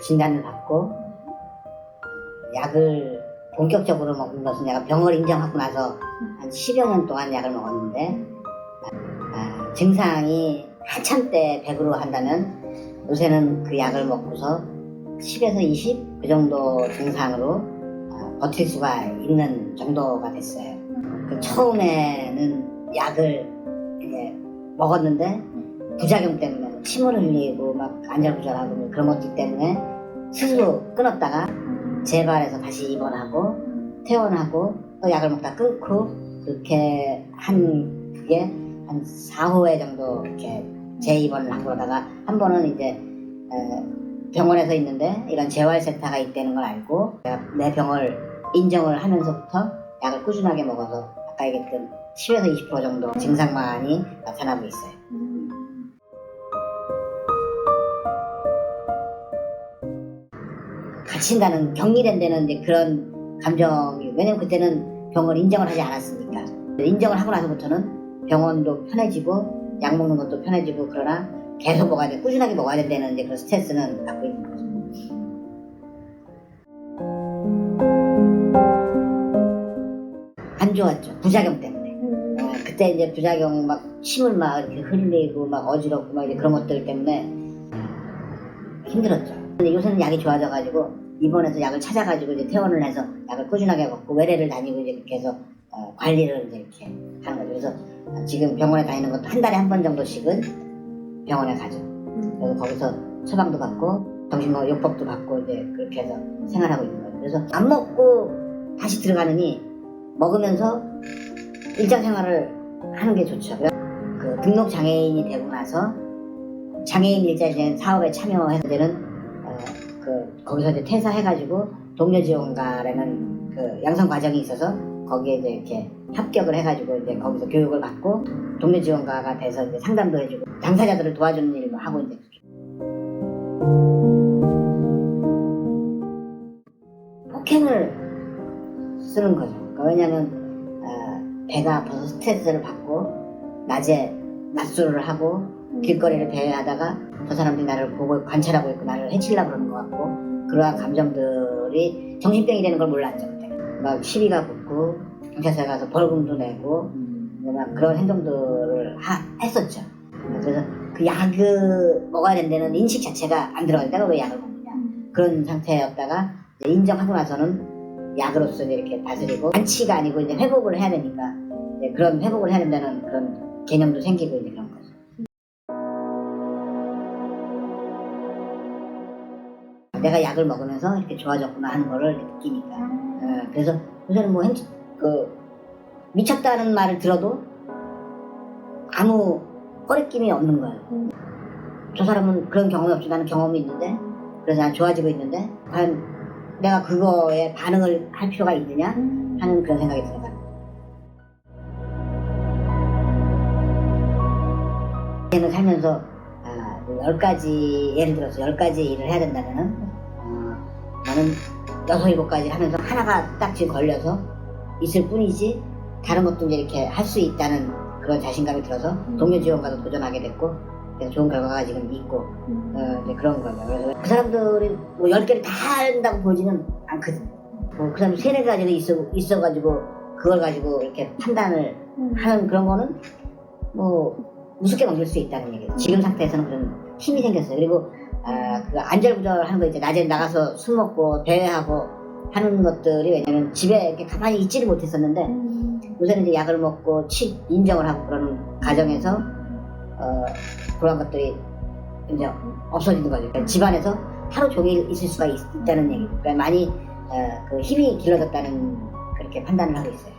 진단을 받고 약을 본격적으로 먹는 것은 내가 병을 인정하고 나서 한 10여 년 동안 약을 먹었는데 아, 증상이 한참 때 100으로 한다면 요새는 그 약을 먹고서 10에서 20 그 정도 증상으로 아, 버틸 수가 있는 정도가 됐어요. 그 처음에는 약을 먹었는데 부작용 때문에 침을 흘리고 막 안절부절하고 그런 것들 때문에 스스로 끊었다가 재발해서 다시 입원하고 퇴원하고 또 약을 먹다 끊고 그렇게 한 그게 한 4호회 정도 이렇게 재입원을 하고 그러다가 한 번은 이제 에, 병원에서 있는데 이런 재활센터가 있다는 걸 알고 내가 내 병을 인정을 하면서부터 약을 꾸준하게 먹어서 아까 얘기했던 10에서 20% 정도 증상만이 나타나고 있어요. 갇힌다는 격리된 데는 이제 그런 감정이 왜냐면 그때는 병을 인정을 하지 않았으니까 인정을 하고 나서부터는 병원도 편해지고 약 먹는 것도 편해지고 그러나 계속 먹어야 돼 꾸준하게 먹어야 된다는 이제 그런 스트레스는 갖고 있는 거죠. 안 좋았죠 부작용 때문에 아, 그때 이제 부작용 막 침을 막 이렇게 흘리고 막 어지럽고 막 이제 그런 것들 때문에 힘들었죠. 근데 요새는 약이 좋아져가지고 입원해서 약을 찾아가지고 이제 퇴원을 해서 약을 꾸준하게 먹고 외래를 다니고 이제 이렇게 해서 어, 관리를 이제 이렇게 하는 거죠. 그래서 어, 지금 병원에 다니는 것도 한 달에 한 번 정도씩은 병원에 가죠. 그래서 거기서 처방도 받고 정신건강 요법도 받고 이제 그렇게 해서 생활하고 있는 거죠. 그래서 안 먹고 다시 들어가느니 먹으면서 일상생활을 하는 게 좋죠. 그 등록 장애인이 되고 나서 장애인 일자리된 사업에 참여해서 되는 거기서 이제 퇴사해가지고 동료지원가라는 그 양성 과정이 있어서 거기에 이제 이렇게 합격을 해가지고 이제 거기서 교육을 받고 동료지원가가 돼서 이제 상담도 해주고 당사자들을 도와주는 일도 하고 이제. 폭행을 쓰는 거죠. 그러니까 왜냐하면 어, 배가 아파서 스트레스를 받고 낮에 낮술을 하고 길거리를 대하다가 저 사람들이 나를 보고 관찰하고 있고 나를 해치려고 그러는 것 같고 그러한 감정들이 정신병이 되는 걸 몰랐죠 그때. 막 시비가 붙고 경찰서에 가서 벌금도 내고 막 그런 행동들을 하- 했었죠. 그래서 그 약을 먹어야 된다는 인식 자체가 안 들어가 내가 왜 약을 먹느냐 그런 상태였다가 인정하고 나서는 약으로서 이렇게 다스리고 완치가 아니고 이제 회복을 해야 되니까 그런 회복을 해야 된다는 그런 개념도 생기고 이제 그런 내가 약을 먹으면서 이렇게 좋아졌구나 하는 거를 느끼니까. 어, 그래서 요새는 뭐 행, 그 미쳤다는 말을 들어도 아무 꺼리낌이 없는 거예요. 음. 저 사람은 그런 경험이 없지 나는 경험이 있는데 그래서 난 좋아지고 있는데 과연 내가 그거에 반응을 할 필요가 있느냐 하는 그런 생각이 들어요. 인생을 살면서 아, 열 가지 예를 들어서 열 가지 일을 해야 된다면은 어, 나는 여섯 일곱 가지 하면서 하나가 딱 지금 걸려서 있을 뿐이지 다른 것도 이제 이렇게 할 수 있다는 그런 자신감이 들어서 동료 지원과도 도전하게 됐고 그래서 좋은 결과가 지금 있고 어, 이제 그런 거죠. 그래서 그 사람들이 뭐 열 개를 다 한다고 보지는 않거든. 뭐 그 사람 세네 가지가 있어 있어가지고 그걸 가지고 이렇게 판단을 하는 그런 거는 뭐 우습게 넘길 수 있다는 얘기죠. 지금 상태에서는 그런 힘이 생겼어요. 그리고 아, 그 안절부절하는 거 이제 낮에 나가서 술 먹고 대회하고 하는 것들이 왜냐면 집에 이렇게 가만히 있지를 못했었는데 요새는 이제 약을 먹고 치 인정을 하고 그러는 과정에서 어, 그런 것들이 이제 없어지는 거죠. 그러니까 집안에서 하루 종일 있을 수가 있, 다는 얘기. 그러니까 많이 어, 그 힘이 길러졌다는 그렇게 판단을 하고 있어요.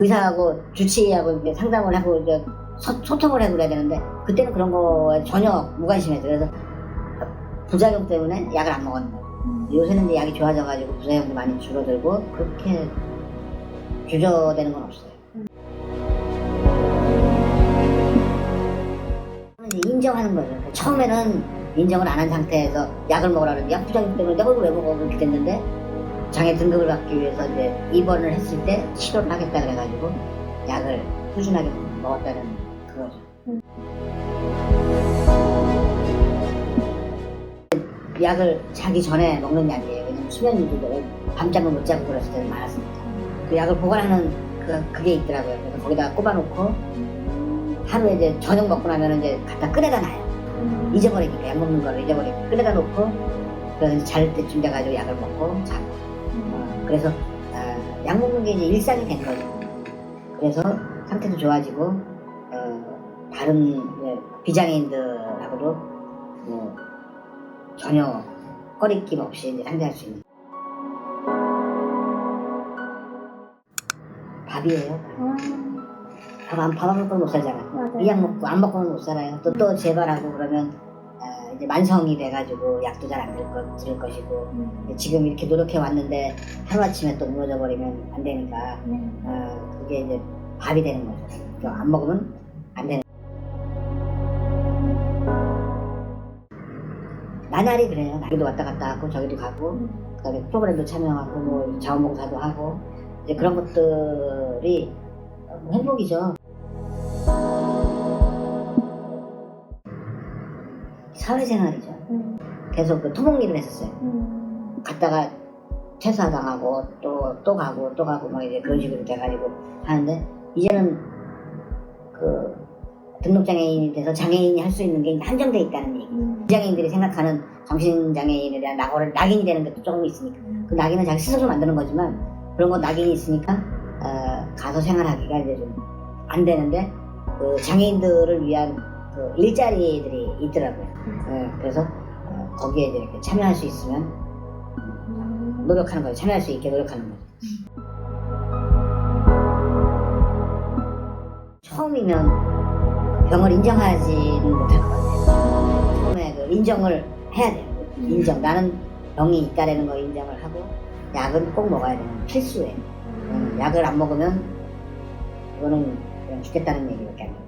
의사하고 주치의하고 이제 상담을 하고 이제 소, 소통을 그래야 되는데 그때는 그런 거에 전혀 무관심했어요. 그래서 부작용 때문에 약을 안 먹었는 거예요. 요새는 이제 약이 좋아져가지고 부작용도 많이 줄어들고 그렇게 주저되는 건 없어요. 이제 인정하는 거죠. 처음에는 인정을 안 한 상태에서 약을 먹으라 그러는데 약 부작용 때문에 내가 이걸 왜 먹어 그렇게 됐는데 장애 등급을 받기 위해서 이제 입원을 했을 때 치료를 하겠다 그래가지고 약을 꾸준하게 먹었다는 약을 자기 전에 먹는 약이에요. 왜냐면 수면 유도를 밤잠을 못 자고 그랬을 때는 많았으니까. 그 약을 보관하는 그, 그게 있더라고요. 그래서 거기다가 꼽아놓고 하루에 이제 저녁 먹고 나면 이제 갖다 끓여다 놔요. 잊어버리니까 약 먹는 거를 잊어버리고 끓여다 놓고 잘 때쯤 돼가지고 약을 먹고 자고 어, 그래서 어, 약 먹는 게 이제 일상이 된 거죠. 그래서 상태도 좋아지고 어, 다른 이제 비장애인들하고도 뭐 전혀 꺼리낌 없이 이제 상대할 수 있는 밥이에요. 밥안 밥안 먹고는 못 살잖아. 이 약 먹고 안 먹고는 못 살아요. 또 또 재발하고 그러면 아, 이제 만성이 돼가지고 약도 잘 안들 것, 들 것이고 음. 지금 이렇게 노력해 왔는데 하루 아침에 또 무너져 버리면 안 되니까 네. 어, 그게 이제 밥이 되는 거죠. 안 먹으면 안 되는. 나날이 그래요. 나기도 왔다 갔다 하고 저기도 가고 그다음에 프로그램도 참여하고 뭐 자원봉사도 하고 이제 그런 것들이 어, 행복이죠. 사회생활이죠. 음. 계속 그 토목 일을 했었어요. 음. 갔다가 퇴사당하고 또 또 가고 또 가고 막 이제 그런 식으로 돼가지고 하는데 이제는 그 등록장애인이 돼서 장애인이 할 수 있는 게 한정돼 있다는 얘기. 음. 장애인들이 생각하는 정신장애인에 대한 낙오를 낙인이 되는 것도 조금 있으니까 그 낙인은 자기 스스로 만드는 거지만 그런 거 낙인이 있으니까 어, 가서 생활하기가 이제 좀 안 되는데 그 장애인들을 위한 그 일자리들이 있더라고요. 예, 그래서 어, 거기에 이제 참여할 수 있으면 음. 노력하는 거예요. 참여할 수 있게 노력하는 거예요. 처음이면 병을 인정하지는 못할 것 같아요. 인정을 해야 돼요. 인정. 나는 병이 있다라는 거 인정을 하고 약은 꼭 먹어야 돼요. 필수예요. 음, 약을 안 먹으면 그거는 그냥 죽겠다는 얘기밖에 안 돼요.